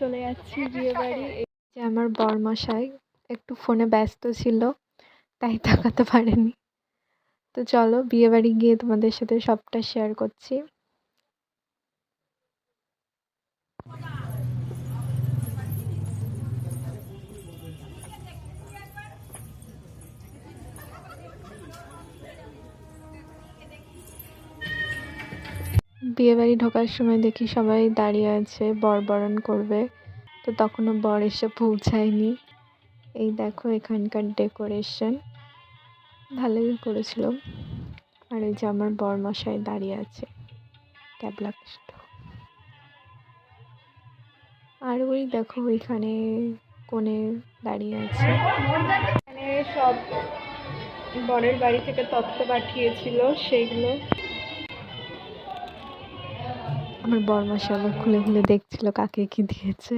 চলে যাচ্ছি বিয়ে বাড়ি। যে আমার বরমশাই একটু ফোনে ব্যস্ত ছিল তাই তাকাতে পারেনি। তো চলো বিয়ে বাড়ি গিয়ে তোমাদের সাথে সবটা শেয়ার করছি। বিয়ে বাড়ি ঢোকার সময় দেখি সবাই দাঁড়িয়ে আছে, বর বরণ করবে। তো তখনও বর এসে পৌঁছায়নি। এই দেখো এখানকার ডেকোরেশন। ভালোই করেছিল। আর এই যে আমার বর মশাই দাঁড়িয়ে আছে, ক্যাবলা কৃষ্ণ। আর ওই দেখো ওইখানে কোণে দাঁড়িয়ে আছে। এখানে সব বরের বাড়ি থেকে তত্ত্ব পাঠিয়েছিল, সেইগুলো আমার বরমাসে আবার খুলে খুলে দেখছিল কাকে কি দিয়েছে।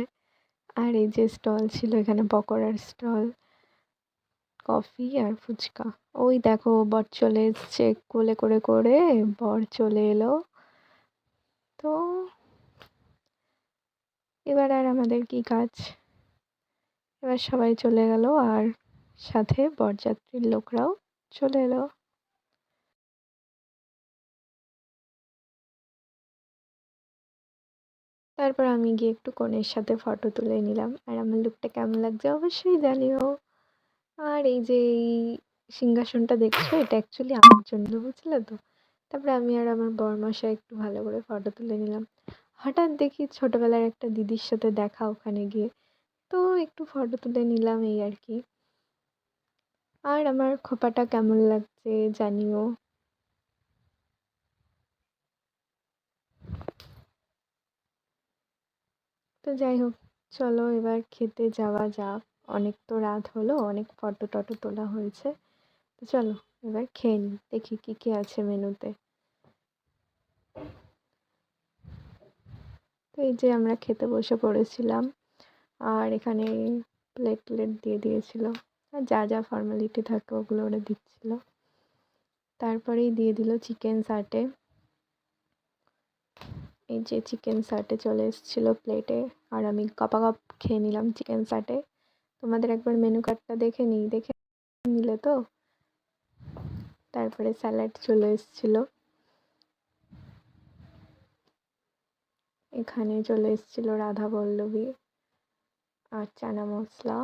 আর এই যে স্টল ছিল, এখানে পকোড়ার স্টল, কফি আর ফুচকা। ওই দেখো, বর চলে এসছে কোলে করে করে, বর চলে এলো। তো এবার আর আমাদের কি কাজ? এবার সবাই চলে গেল আর সাথে বরযাত্রীর লোকরাও চলে এলো। তারপর আমি গিয়ে একটু কনের সাথে ফটো তুলে নিলাম। আর আমার লুকটা কেমন লাগছে অবশ্যই জানিও। আর এই যে এই সিংহাসনটা দেখছ, এটা অ্যাকচুয়ালি আমার জন্য, বুঝলে তো? তারপরে আমি আর আমার বরমশাই একটু ভালো করে ফটো তুলে নিলাম। হঠাৎ দেখি ছোটোবেলার একটা দিদির সাথে দেখা ওখানে গিয়ে। তো একটু ফটো তুলে নিলাম এই আর কি। আর আমার খোপাটা কেমন লাগছে জানিও। তো যাই হোক, চলো এবার খেতে যাওয়া যাক। অনেক তো রাত হলো, অনেক ফটো টটো তোলা হয়েছে। তো চলো এবার খেয়ে নিই, দেখি কী কী আছে মেনুতে। তো এই যে আমরা খেতে বসে পড়েছিলাম, আর এখানে প্লেট প্লেট দিয়ে দিয়েছিল। আর যা যা ফর্মালিটি থাকে ওগুলো ওরা দিচ্ছিল। তারপরেই দিয়ে দিল চিকেন সাটে এই যে চিকেন সাটে চলে এসেছিল প্লেটে আর আমি কাপা কাপ খেয়ে নিলাম চিকেন সাটে তোমাদের একবার মেনু কার্ডটা দেখে নিই, দেখে নিলে তো? তারপরে স্যালাড চলে এসেছিল। এখানে চলে এসেছিল রাধা পল্লবী আর চানা মশলা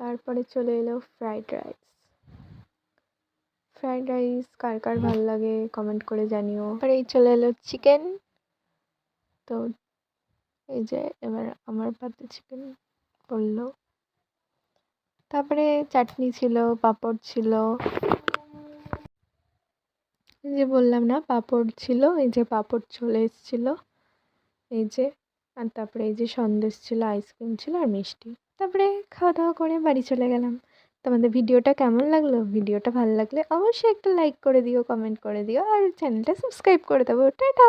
তারপরে চলে এলো ফ্রাইড রাইস ফ্রাইড রাইস কার কার ভালো লাগে কমেন্ট করে জানিও। আর এই চলে এলো চিকেন তো এই যে এবার আমার পাতে চিকেন পড়ল। তারপরে চাটনি ছিল পাঁপড় ছিল। এই যে বললাম না পাঁপড় ছিল এই যে পাঁপড় চলে এসেছিল। এই যে আর তারপরে এই যে সন্দেশ ছিল আইসক্রিম ছিল আর মিষ্টি। তারপরে খাওয়া দাওয়া করে বাড়ি চলে গেলাম। তোমাদের ভিডিওটা কেমন লাগল? ভিডিওটা ভালো লাগলে অবশ্যই একটা লাইক করে দিও কমেন্ট করে দিও, আর চ্যানেলটা সাবস্ক্রাইব করে দেবো। টাটা!